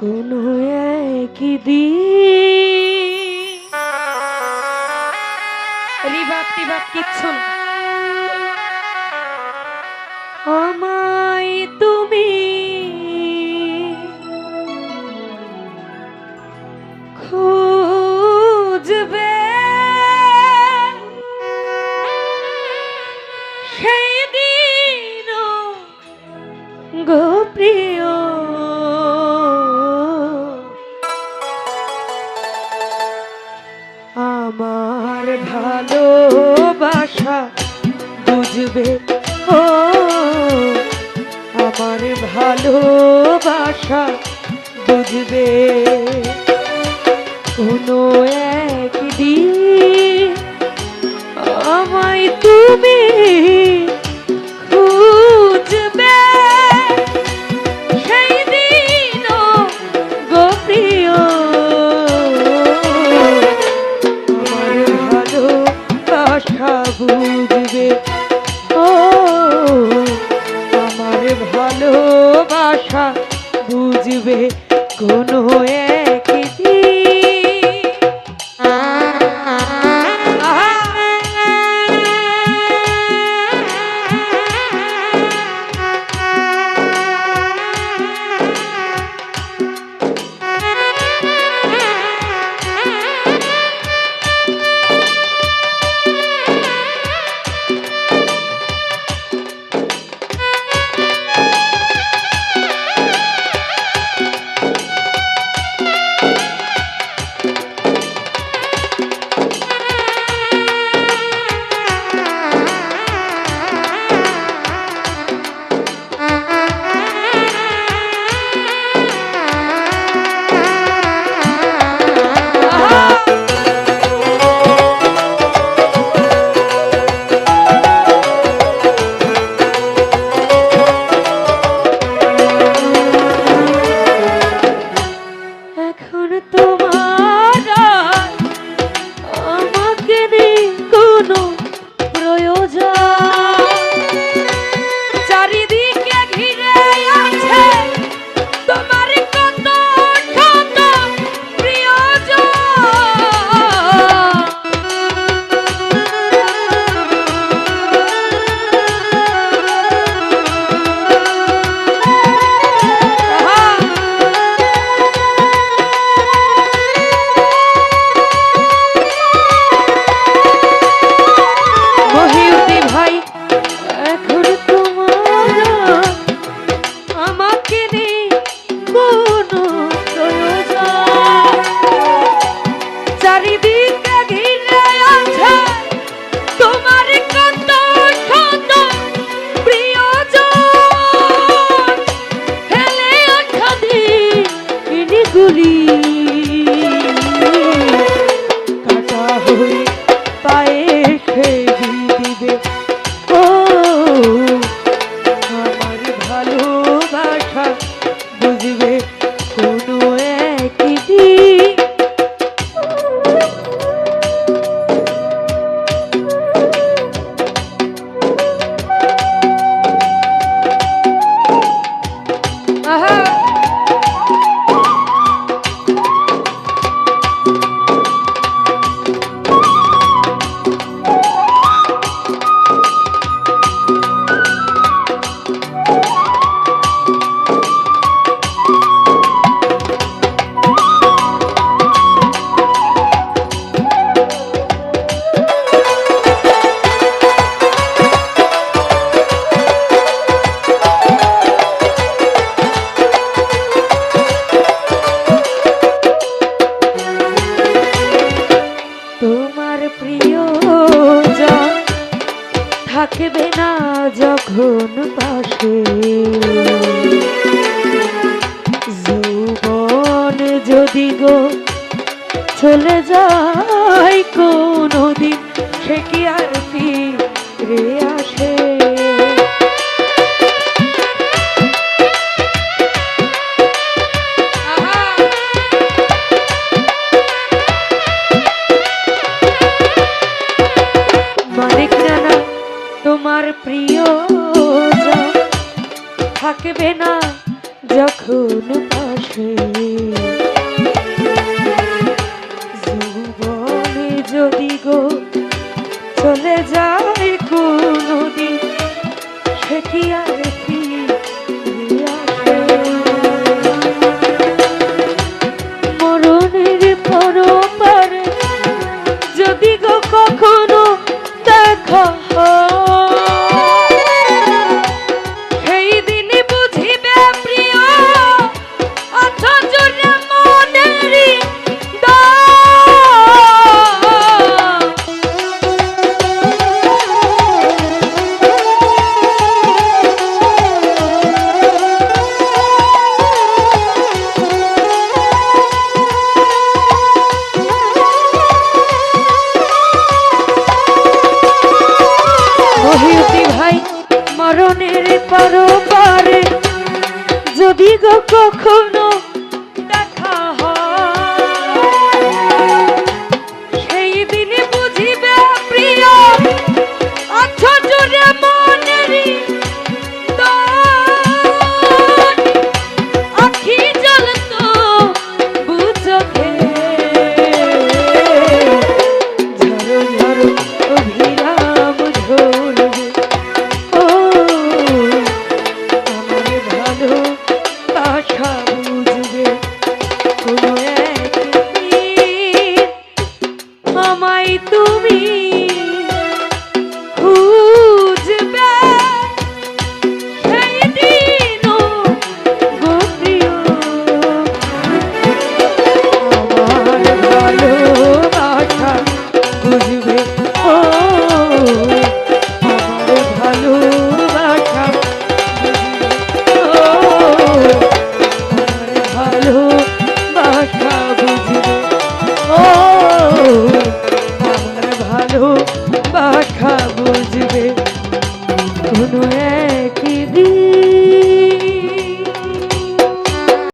কোনো একদিন রিবাব টিবাব কিচ্ছু না। আমায় তুমি খুঁজবে। সেই দিন গো বুঝবে ও আমার ভালোবাসা বুঝবে। কোনো একদিন আমায় তুমি বুঝবে। আমার ভালোবাসা বুঝবে কোনো থাকবে না যখন পাশে। জীবন যদি গো চলে যায় কোনো দিন সে কি আর ফিরে আসে? প্রিয় থাকবে না যখন পাশে। যৌবনে যদি গো চলে যায় কোনদিন সে কি আর রহিউতি ভাই মরণের পরপারে যদি গো কখনো আমায় তুমি